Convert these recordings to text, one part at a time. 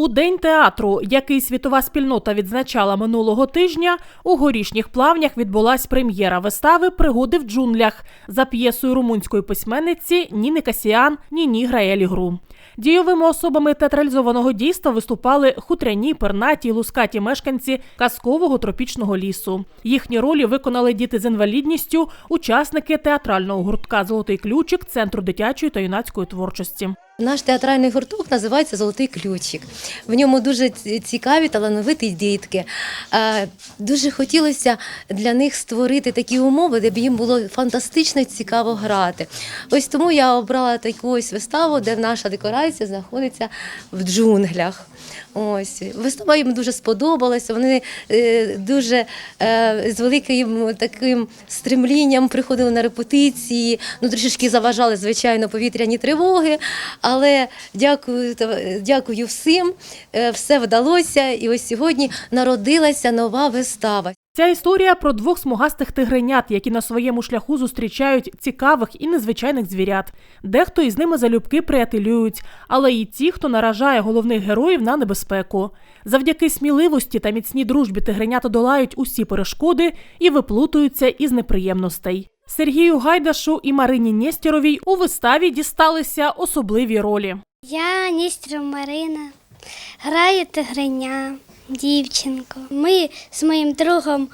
У день театру, який світова спільнота відзначала минулого тижня, у горішніх плавнях відбулась прем'єра вистави Пригоди в джунглях за п'єсою румунської письменниці Ніни Касіан Ніні Граелі Гру. Дійовими особами театралізованого дійства виступали хутряні, пернаті лускаті мешканці казкового тропічного лісу. Їхні ролі виконали діти з інвалідністю, учасники театрального гуртка Золотий ключик Центру дитячої та юнацької творчості. Наш театральний гурток називається Золотий ключик. В ньому дуже цікаві, талановиті дітки. Е, Дуже хотілося для них створити такі умови, де б їм було фантастично цікаво грати. Ось тому я обрала таку ось виставу, де наша декорація знаходиться в джунглях. Ось вистава їм дуже сподобалася. Вони е, дуже е, з великим таким стремлінням приходили на репетиції. Ну трішечки заважали, звичайно, повітряні тривоги. Але дякую, дякую всім. е, Все вдалося. І ось сьогодні народилася нова вистава. Ця історія про двох смугастих тигренят, які на своєму шляху зустрічають цікавих і незвичайних звірят. Дехто із ними залюбки приятелюють, але і ті, хто наражає головних героїв на небезпеку. Завдяки сміливості та міцній дружбі тигренята долають усі перешкоди і виплутуються із неприємностей. Сергію Гайдашу і Марині Нєстєровій у виставі дісталися особливі ролі. Я Ністерова Марина, граю тигриня, дівчинку. Ми з моїм другом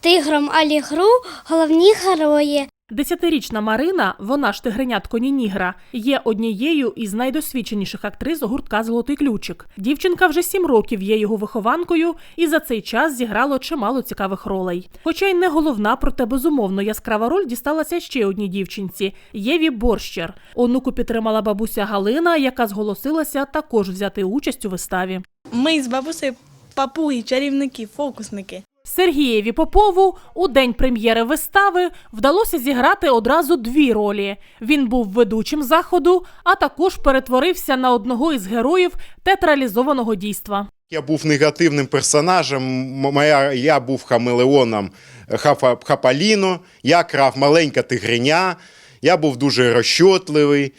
тигром Алігру головні герої. Десятирічна Марина, вона ж тигренятко Нінігра, є однією із найдосвідченіших актрис гуртка Золотий ключик. Дівчинка вже сім років є його вихованкою, і за цей час зіграло чимало цікавих ролей. Хоча й не головна, проте безумовно яскрава роль дісталася ще одній дівчинці Єві Борщер. Онуку підтримала бабуся Галина, яка зголосилася також взяти участь у виставі. Ми з бабусею папуги, чарівники, фокусники. Сергієві Попову у день прем'єри вистави вдалося зіграти одразу дві ролі. Він був ведучим заходу, а також перетворився на одного із героїв театралізованого дійства. Я був негативним персонажем. Моя, я був хамелеоном Хафа, Хапаліно, я крав маленьке тигриня, я був дуже розчотливий,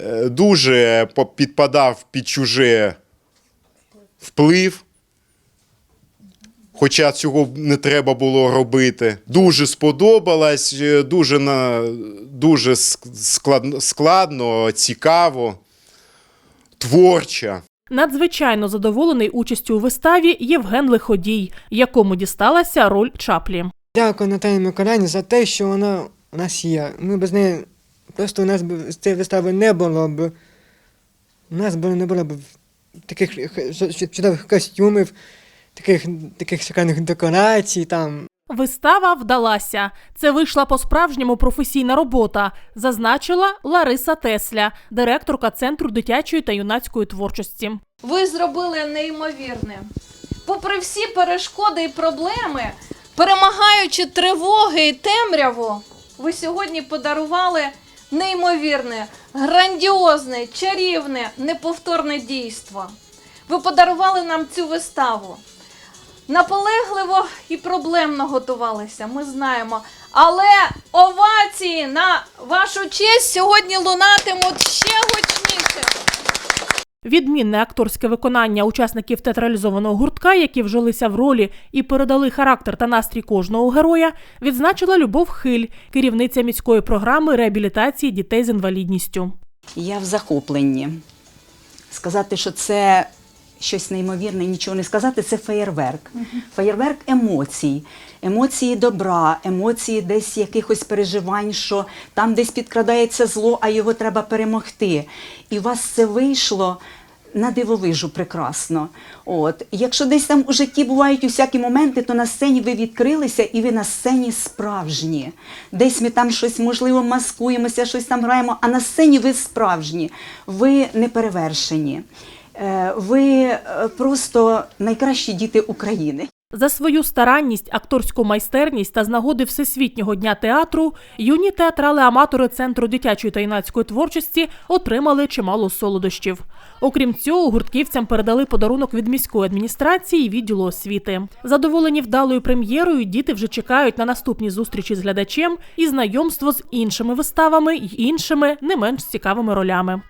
е, дуже підпадав під чуже вплив. Хоча цього не треба було робити. Дуже сподобалось, е, дуже, на, дуже складно, складно, цікаво, творча. Надзвичайно задоволений участю у виставі Євген Лиходій, якому дісталася роль Чаплі. Дякую Наталі Миколаївні за те, що вона у нас є. Ми без неї просто у нас б цієї вистави не було б. У нас б не було б таких чудових костюмів, таких, таких шикарних декорацій там. Вистава вдалася. Це вийшла по-справжньому професійна робота, зазначила Лариса Тесля, директорка Центру дитячої та юнацької творчості. Ви зробили неймовірне. Попри всі перешкоди і проблеми, перемагаючи тривоги і темряву, ви сьогодні подарували неймовірне, грандіозне, чарівне, неповторне дійство. Ви подарували нам цю виставу. Наполегливо і проблемно готувалися, ми знаємо. Але овації на вашу честь сьогодні лунатимуть ще гучніше. Відмінне акторське виконання учасників театралізованого гуртка, які вжилися в ролі і передали характер та настрій кожного героя, відзначила Любов Хиль, керівниця міської програми реабілітації дітей з інвалідністю. Я в захопленні. Сказати, що це щось неймовірне, нічого не сказати, це феєрверк. Феєрверк емоцій, емоції добра, емоції десь якихось переживань, що там десь підкрадається зло, а його треба перемогти. І у вас це вийшло. На дивовижу прекрасно. От. Якщо десь там у житті бувають усякі моменти, то на сцені ви відкрилися і ви на сцені справжні. Десь ми там щось, можливо, маскуємося, щось там граємо, а на сцені ви справжні, ви не перевершені. Ви е, просто найкращі діти України. За свою старанність, акторську майстерність та з нагоди Всесвітнього дня театру юні театрали-аматори Центру дитячої та юнацької творчості отримали чимало солодощів. Окрім цього, гуртківцям передали подарунок від міської адміністрації і відділу освіти. Задоволені вдалою прем'єрою, діти вже чекають на наступні зустрічі з глядачем і знайомство з іншими виставами й іншими не менш цікавими ролями.